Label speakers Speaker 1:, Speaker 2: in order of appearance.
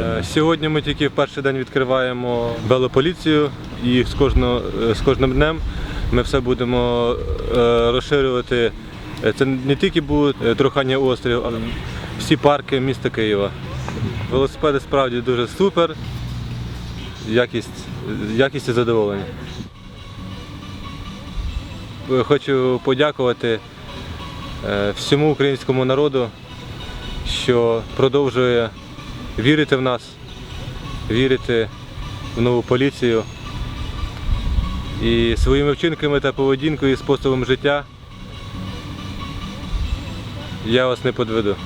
Speaker 1: Е, Сьогодні ми тільки в перший день відкриваємо велополіцію і з, кожного, е, з кожним днем ми все будемо е, розширювати. Це не тільки буде Трухання острів, а всі парки міста Києва. Велосипеди справді дуже супер. Якість, якість і задоволення. Хочу подякувати всьому українському народу, що продовжує вірити в нас, вірити в нову поліцію. І своїми вчинками та поведінкою і способом життя я вас не подведу.